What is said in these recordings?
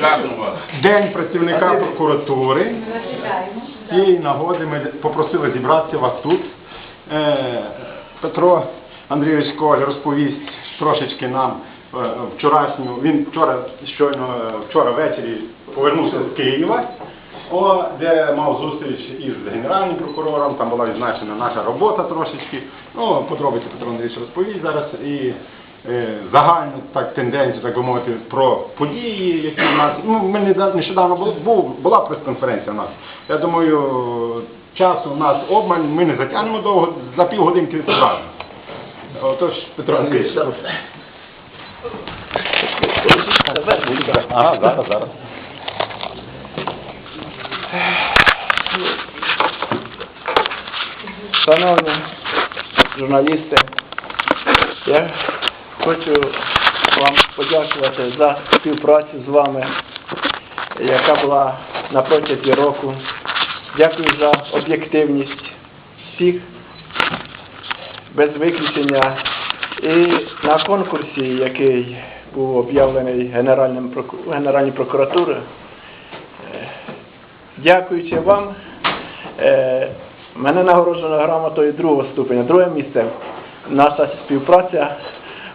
Дякую вас. День працівника прокуратури. З цієї нагоди ми попросили зібратися вас тут. Е, Петро Андрійович Коваль розповість трошечки нам е, вчорашню. Він вчора щойно е, вчора ввечері повернувся з Києва, де мав зустріч із генеральним прокурором. Там була відзначена наша робота трошечки. Ну, подробиці Петро Андрійович розповість зараз і. Е, Загальну так тенденцію, так би мовити, про події, які в нас. Ну, ми нещодавно був, була прес-конференція у нас. Я думаю, часу у нас обмаль, ми не затягнемо довго, за півгодинки справді. Отож, Петро Андрійович. Ага, зараз, зараз. Шановні журналісти, я хочу вам подякувати за співпрацю з вами, яка була на протязі року. Дякую за об'єктивність всіх, без виключення. І на конкурсі, який був об'явлений Генеральним проку- Генеральною прокуратурою, Дякуючи вам, е, мене нагороджено грамотою другого ступеня. Друге місце. Наша співпраця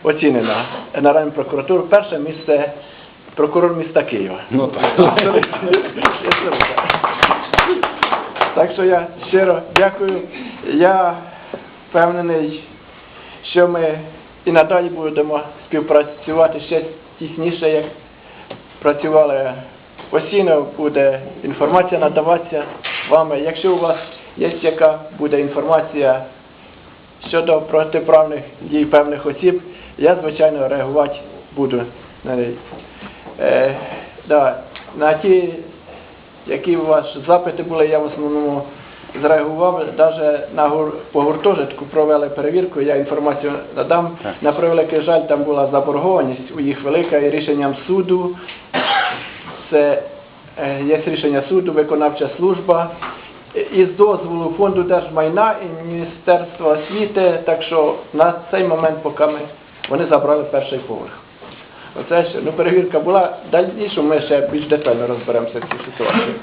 оцінена Генеральною прокуратурою. Перше місце прокурор міста Києва. Ну так. Так що я щиро дякую. Я впевнений, що ми і надалі будемо співпрацювати ще тісніше, як працювали. Постійно буде інформація надаватися вами. Якщо у вас є яка буде інформація щодо протиправних дій певних осіб, я, звичайно, реагувати буду на неї. Е, да, на ті які у вас запити були, я в основному зреагував. Навіть на гур, по гуртожитку провели перевірку, я інформацію надам. На превеликий жаль, там була заборгованість у їх велика і рішенням суду. Це е, є рішення суду, виконавча служба. Із дозволу фонду держмайна і Міністерства освіти, так що на цей момент, поки ми вони забрали перший поверх. Оце ще, ну перевірка була, дальніше ми ще більш детально розберемося в цій ситуації.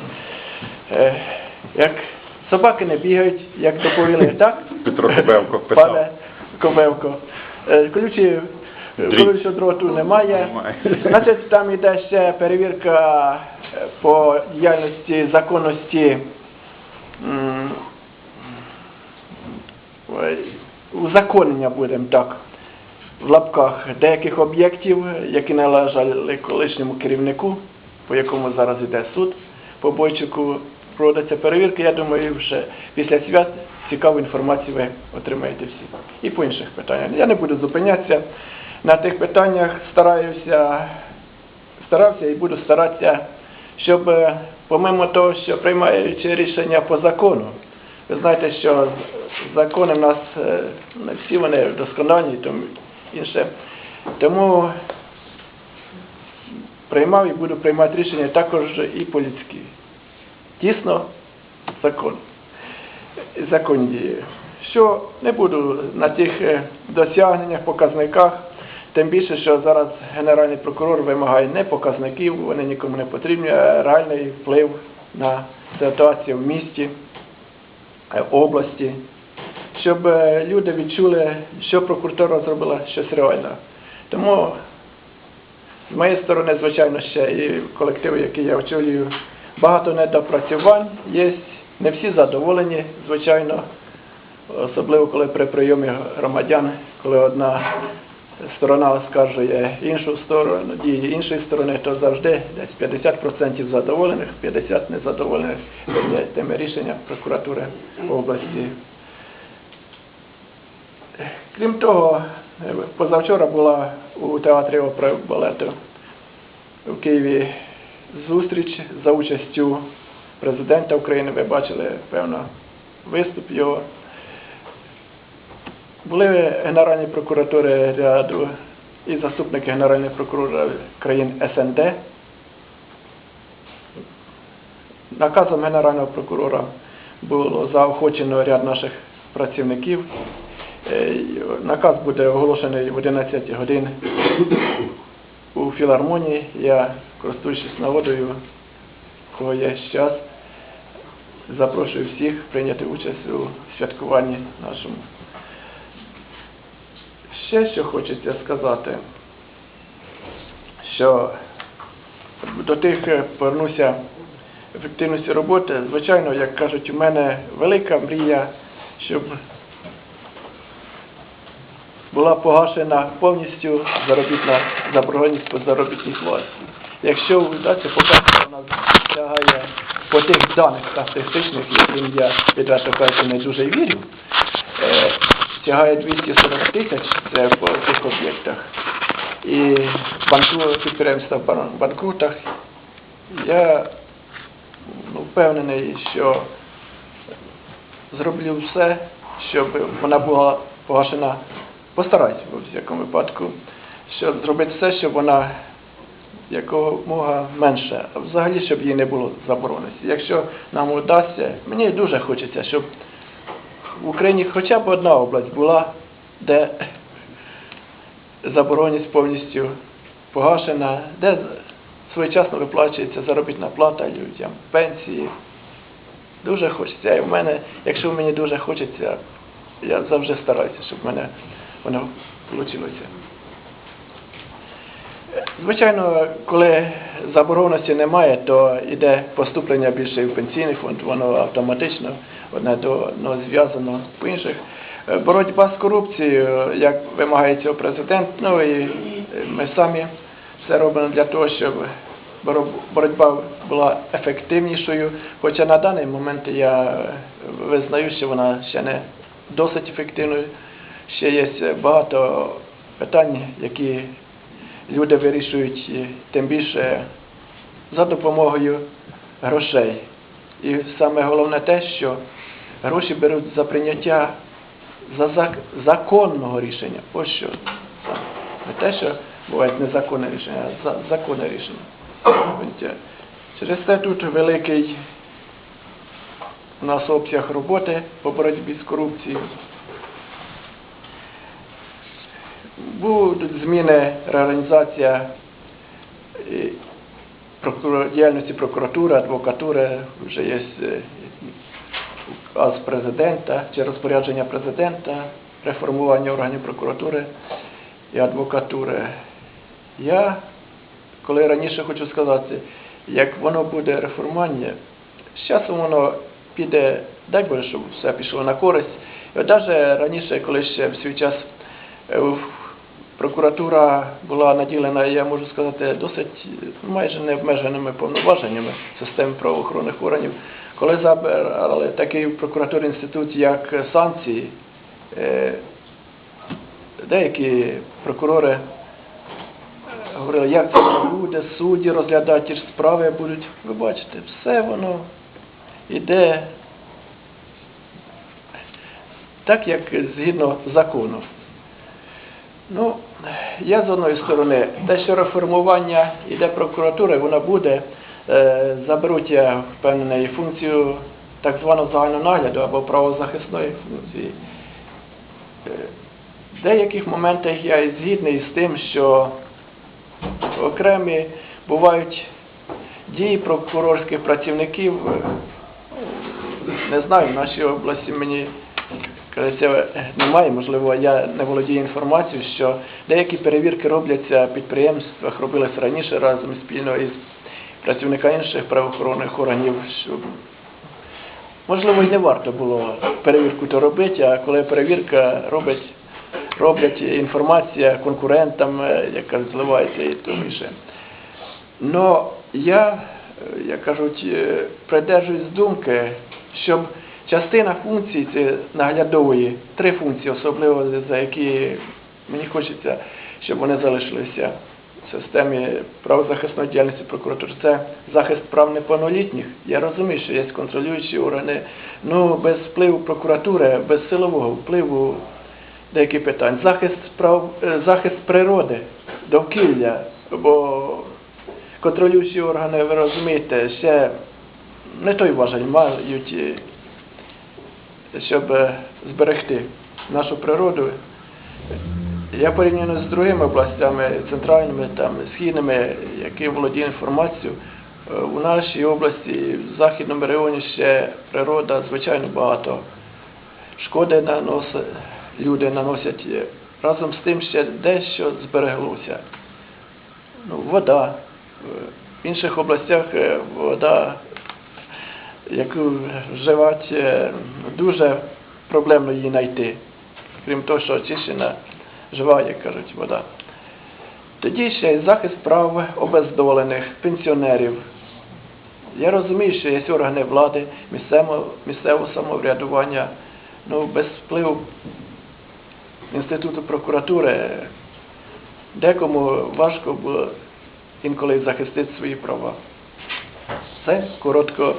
Е, як собаки не бігають, як доповіли, так? Петро Кобевко писав. Пане Кобевко. Е, Ключі Дріт. колючого дроту немає. Немає. Значить, там йде ще перевірка е, по діяльності законності узаконення, будемо так, в лапках деяких об'єктів, які належали колишньому керівнику, по якому зараз йде суд, по бойчику проводиться перевірка. Я думаю, вже після свят цікаву інформацію ви отримаєте всі. І по інших питаннях. Я не буду зупинятися на тих питаннях, стараюся, старався і буду старатися, щоб, е, помимо того, що приймаючи рішення по закону, ви знаєте, що закони в нас е, не всі вони доскональні, тому інше. Тому приймав і буду приймати рішення також і по людськи. Тісно закон. Закон діє. Що не буду на тих е, досягненнях, показниках, тим більше, що зараз Генеральний прокурор вимагає не показників, вони нікому не потрібні, а реальний вплив на ситуацію в місті, е, області, щоб е, люди відчули, що прокуратура зробила щось реальне. Тому з моєї сторони, звичайно, ще і колектив, який я очолюю, багато недопрацювань є, не всі задоволені, звичайно, особливо коли при прийомі громадян, коли одна сторона оскаржує іншу сторону, дії іншої сторони, то завжди десь 50% задоволених, 50% незадоволених тими- рішеннями прокуратури області. Крім того, позавчора була у театрі опери балету в Києві зустріч за участю президента України. Ви бачили, певно, виступ його. Були Генеральні прокуратури ряду і заступники Генерального прокурора країн СНД. Наказом Генерального прокурора було заохочено ряд наших працівників. Наказ буде оголошений в 11 годин у філармонії. Я, користуючись нагодою, кого є час, запрошую всіх прийняти участь у святкуванні нашому. Ще що хочеться сказати, що до тих е, повернуся ефективності роботи. Звичайно, як кажуть, у мене велика мрія, щоб була погашена повністю заробітна заборгованість по заробітній платі. Якщо вдасться, поки вона сягає по тих даних статистичних, яким я відверто кажучи, не дуже вірю, е, сягає 240 тисяч, це по цих об'єктах. І підприємства в банкрутах. Я ну, впевнений, що зроблю все, щоб вона була погашена. Постараюсь у всякому випадку, щоб зробити все, щоб вона якомога менше, а взагалі, щоб їй не було забороненості. Якщо нам вдасться, мені дуже хочеться, щоб в Україні хоча б одна область була, де забороненість повністю погашена, де своєчасно виплачується заробітна плата людям, пенсії. Дуже хочеться. І в мене, якщо мені дуже хочеться, я завжди стараюся, щоб в мене воно вийшло. Звичайно, коли забороненості немає, то йде поступлення більше в пенсійний фонд, воно автоматично одне до одного зв'язано по інших. Е, Боротьба з корупцією, як вимагає цього президент, ну і ми самі все робимо для того, щоб боротьба була ефективнішою. Хоча на даний момент я е, визнаю, що вона ще не досить ефективною. Ще є багато питань, які люди вирішують тим більше за допомогою грошей. І саме головне те, що гроші беруть за прийняття за зак- законного рішення. Ось що. Не те, що бувають незаконне рішення, а за- законне рішення. Через це тут великий у нас обсяг роботи по боротьбі з корупцією. Будуть зміни, реорганізація діяльності прокуратури, адвокатури, вже є е, указ президента чи розпорядження президента, реформування органів прокуратури і адвокатури. Я, коли раніше хочу сказати, як воно буде реформування, з часом воно піде, дай Боже, щоб все пішло на користь. Навіть раніше, коли ще в свій час е, прокуратура була наділена, я можу сказати, досить е, майже необмеженими повноваженнями системи правоохоронних органів, коли забирали такий в прокуратурі інститут, як санкції, е, деякі прокурори говорили, як це буде, судді розглядати ті ж справи будуть. Ви бачите, все воно іде так, як згідно закону. Ну, я з одної сторони, те, що реформування іде прокуратури, вона буде, е, заберуть, я впевнений, функцію так званого загального нагляду або правозахисної функції. Е, В деяких моментах я згідний з тим, що окремі бувають дії прокурорських працівників, е, не знаю, в нашій області мені кажеться, немає, можливо, я не володію інформацією, що деякі перевірки робляться в підприємствах, робилися раніше разом спільно із працівниками інших правоохоронних органів, що можливо і не варто було перевірку то робити, а коли перевірка робить, роблять інформація конкурентам, е, яка зливається і тому інше. Но я, е, як кажуть, е, придержуюсь думки, щоб частина функцій це наглядової, три функції, особливо за які мені хочеться, щоб вони залишилися в системі правозахисної діяльності прокуратури. Це захист прав неповнолітніх. Я розумію, що є контролюючі органи, ну без впливу прокуратури, без силового впливу деякі питань. Захист прав, е, захист природи, довкілля, бо контролюючі органи, ви розумієте, ще не той важель мають, щоб е, зберегти нашу природу. я порівняно з другими областями, центральними, там, східними, які володіють інформацією, е, у нашій області, в західному районі ще природа, звичайно, багато шкоди наносить, люди наносять. е, Разом з тим ще дещо збереглося. Ну, вода. В інших областях вода, яку вживати, е, дуже проблемно її знайти. Крім того, що очищена жива, як кажуть, вода. Тоді ще й захист прав обездолених, пенсіонерів. Я розумію, що є органи влади, місцевого, місцевого самоврядування, ну, без впливу інституту прокуратури декому важко було інколи захистити свої права. Це коротко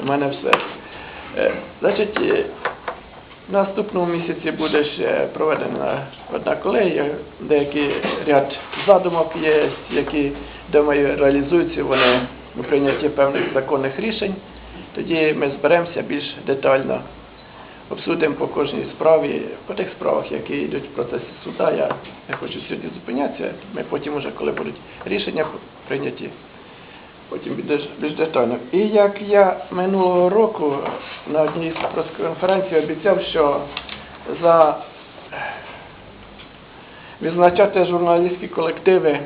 у мене все. Е, Значить, е, наступному місяці буде ще проведена одна колегія, деякий ряд задумок є, які, думаю, реалізуються вони у прийнятті певних законних рішень. Тоді ми зберемося більш детально, обсудимо по кожній справі, по тих справах, які йдуть в процесі суда. Я не хочу сьогодні зупинятися. Ми потім, уже, коли будуть рішення прийняті, потім більш, більш детально. І як я минулого року на одній прес-конференцій обіцяв, що за відзначати журналістські колективи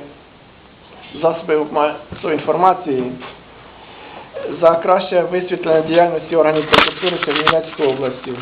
засобів інформації за краще висвітлення діяльності органів прокуратури Чернівецької області.